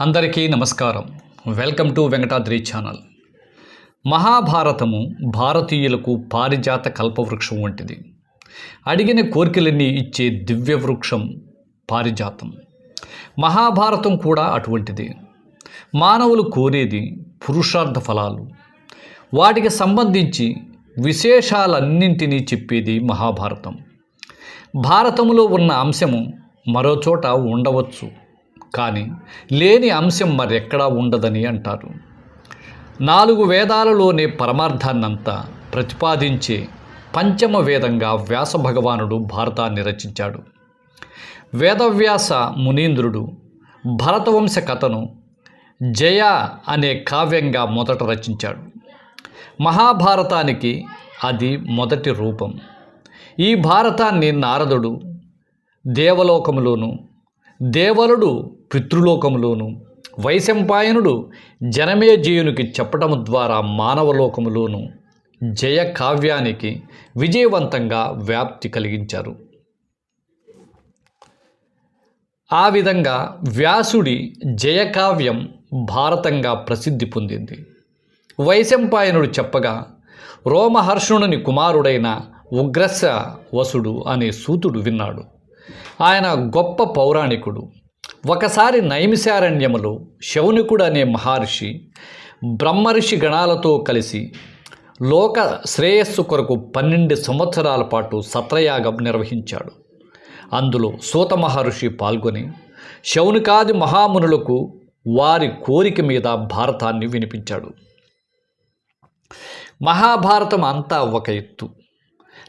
అందరికీ నమస్కారం. Welcome to Venkatadri channel. మహాభారతము భారతీయులకు పారిజాత కల్పవృక్షం వంటిది. అడిగిన కోరికలన్నీ ఇచ్చే దివ్య వృక్షం పారిజాతం. మహాభారతం కూడా అటువంటిది. మానవులు కోరేది పురుషార్థ ఫలాలు. వాటికి సంబంధించి విశేషాలన్నింటినీ చెప్పేది మహాభారతం. భారతములో ఉన్న అంశము మరో చోట ఉండవచ్చు. కానీ లేని అంశం మరెక్కడా ఉండదని అంటారు. నాలుగు వేదాలలోనే పరమార్థాన్నంతా ప్రతిపాదించే పంచమ వేదంగా వ్యాస భగవానుడు భారతాన్ని రచించాడు. వేదవ్యాస మునీంద్రుడు భరతవంశ కథను జయ అనే కావ్యంగా మొదట రచించాడు. మహాభారతానికి అది మొదటి రూపం. ఈ భారతాన్ని నారదుడు దేవలోకములోను దేవలుడు పితృలోకములోను వైశంపాయనుడు జనమేజయునికి చెప్పటము ద్వారా మానవలోకములోను జయ కావ్యానికి విజయవంతంగా వ్యాప్తి కలిగించారు. ఆ విధంగా వ్యాసుడి జయకావ్యం భారతంగా ప్రసిద్ధి పొందింది. వైశంపాయనుడు చెప్పగా రోమహర్షణుని కుమారుడైన ఉగ్రస్య వసుడు అనే సూతుడు విన్నాడు. ఆయన గొప్ప పౌరాణికుడు. ఒకసారి నైమిశారణ్యములో శౌనికుడు అనే మహర్షి బ్రహ్మర్షి గణాలతో కలిసి లోక శ్రేయస్సు కొరకు పన్నెండు సంవత్సరాల పాటు సత్రయాగం నిర్వహించాడు. అందులో సూత మహర్షి పాల్గొని శౌనికాది మహామునులకు వారి కోరిక మీద భారతాన్ని వినిపించాడు. మహాభారతం అంతా ఒక ఎత్తు.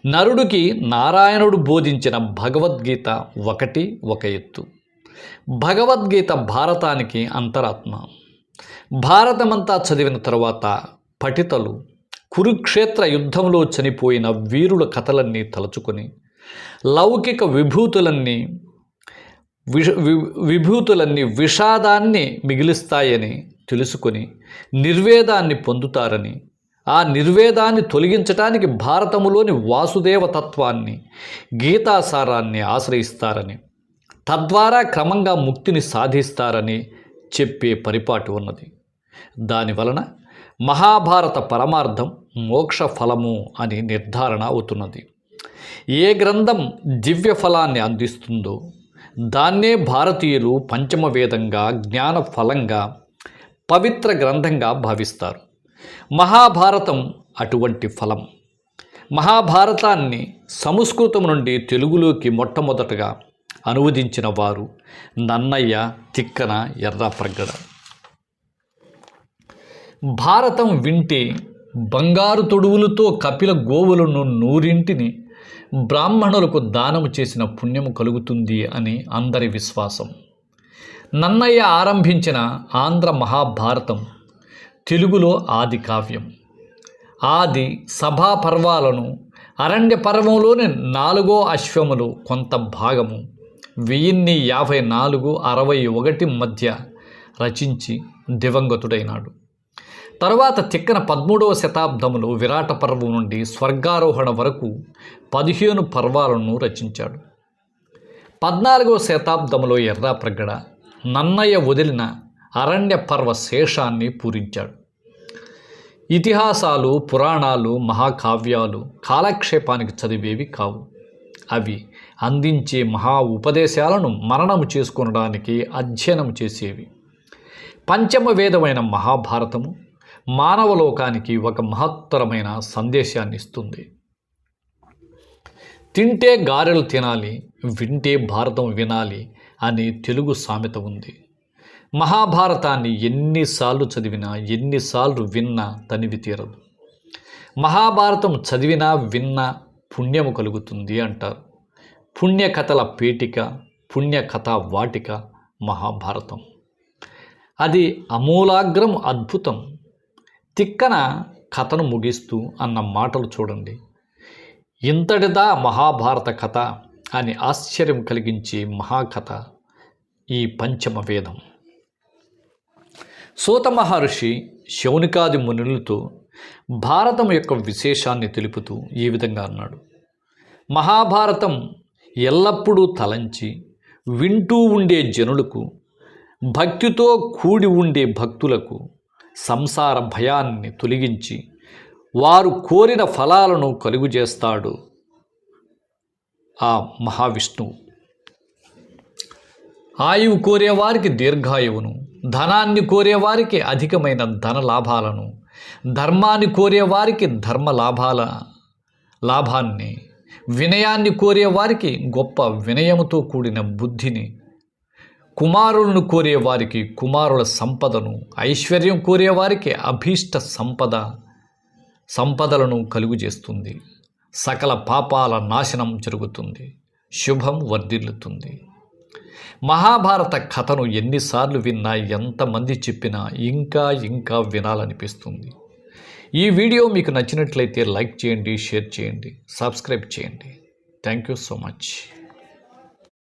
నరుడికి నారాయణుడు బోధించిన భగవద్గీత ఒకటి ఒక ఎత్తు. భగవద్గీత భారతానికి అంతరాత్మ. భారతమంతా చదివిన తరువాత పఠితలు కురుక్షేత్ర యుద్ధంలో చనిపోయిన వీరుల కథలన్నీ తలుచుకొని లౌకిక విభూతులన్నీ విష వి- విభూతులన్నీ విషాదాన్ని మిగిలిస్తాయని తెలుసుకొని నిర్వేదాన్ని పొందుతారని ఆ నిర్వేదాన్ని తొలగించటానికి భారతములోని వాసుదేవ తత్వాన్ని గీతాసారాన్ని ఆశ్రయిస్తారని తద్వారా క్రమంగా ముక్తిని సాధిస్తారని చెప్పే పరిపాటి ఉన్నది. దానివలన మహాభారత పరమార్థం మోక్ష ఫలము అని నిర్ధారణ అవుతున్నది. ఏ గ్రంథం దివ్య ఫలాన్ని అందిస్తుందో దాన్నే భారతీయులు పంచమ వేదంగా జ్ఞాన ఫలంగా పవిత్ర గ్రంథంగా భావిస్తారు. మహాభారతం అటువంటి ఫలం. మహాభారతాన్ని సంస్కృతం నుండి తెలుగులోకి మొట్టమొదటగా అనువదించిన వారు నన్నయ్య తిక్కన ఎర్రప్రగడ భారతం వింటే బంగారు తొడువులతో కపిల గోవులను నూరింటిని బ్రాహ్మణులకు దానము చేసిన పుణ్యము కలుగుతుంది అని అందరి విశ్వాసం. నన్నయ్య ఆరంభించిన ఆంధ్ర మహాభారతం తెలుగులో ఆది కావ్యం. ఆది సభా పర్వాలను అరణ్య పర్వంలోని నాలుగో అశ్వములు కొంత భాగము. వెయ్యిన్ని యాభై నాలుగు అరవై ఒకటి మధ్య రచించి దివంగతుడైనాడు. తరువాత తిక్కన పదమూడవ శతాబ్దములో విరాట పర్వం నుండి స్వర్గారోహణ వరకు పదిహేను పర్వాలను రచించాడు. పద్నాలుగవ శతాబ్దములో ఎర్రాప్రగడ నన్నయ్య వదిలిన అరణ్య పర్వ శేషాన్ని పూరించాడు. ఇతిహాసాలు పురాణాలు మహాకావ్యాలు కాలక్షేపానికి చదివేవి కావు. అవి అందించే మహా ఉపదేశాలను మరణము చేసుకొనడానికి అధ్యయనం చేసేవి. పంచమ వేదమైన మహాభారతము మానవలోకానికి ఒక మహత్తరమైన సందేశాన్ని ఇస్తుంది. తింటే గారెలు తినాలి వింటే భారతం వినాలి అనే తెలుగు సామెత ఉంది. మహాభారతాన్ని ఎన్నిసార్లు చదివినా ఎన్నిసార్లు విన్నా తనివి తీరదు. మహాభారతం చదివినా విన్నా పుణ్యము కలుగుతుంది అంటారు. పుణ్యకథల పీఠిక పుణ్యకథా వాటిక మహాభారతం. అది అమూలాగ్రం అద్భుతం. తిక్కన కథను ముగిస్తూ అన్న మాటలు చూడండి. ఇంతటిదా మహాభారత కథ అని ఆశ్చర్యం కలిగించే మహాకథ ఈ పంచమ వేదం. సూత మహర్షి శౌనికాది మునులతో భారతం యొక్క విశేషాన్ని తెలుపుతూ ఈ విధంగా అన్నాడు. మహాభారతం ఎల్లప్పుడూ తలంచి వింటూ ఉండే జనులకు భక్తితో కూడి ఉండే భక్తులకు సంసార భయాన్ని తొలగించి వారు కోరిన ఫలాలను కలుగు చేస్తాడు ఆ మహావిష్ణువు. ఆయువు కోరేవారికి దీర్ఘాయువును ధనాన్ని కోరేవారికి అధికమైన ధన లాభాలను ధర్మాన్ని కోరేవారికి ధర్మ లాభాల లాభాన్ని వినయాన్ని కోరేవారికి గొప్ప వినయముతో కూడిన బుద్ధిని కుమారులను కోరేవారికి కుమారుల సంపదను ఐశ్వర్యం కోరేవారికి అభీష్ట సంపద సంపదలను కలుగు చేస్తుంది సకల పాపాల నాశనం జరుగుతుంది. శుభం వర్ధిల్లుతుంది. మహాభారత కథను ఎన్నిసార్లు విన్నా ఎంతమంది చెప్పినా ఇంకా ఇంకా వినాలనిపిస్తుంది. ఈ వీడియో మీకు నచ్చినట్లయితే లైక్ చేయండి షేర్ చేయండి సబ్స్క్రైబ్ చేయండి. Thank you so much.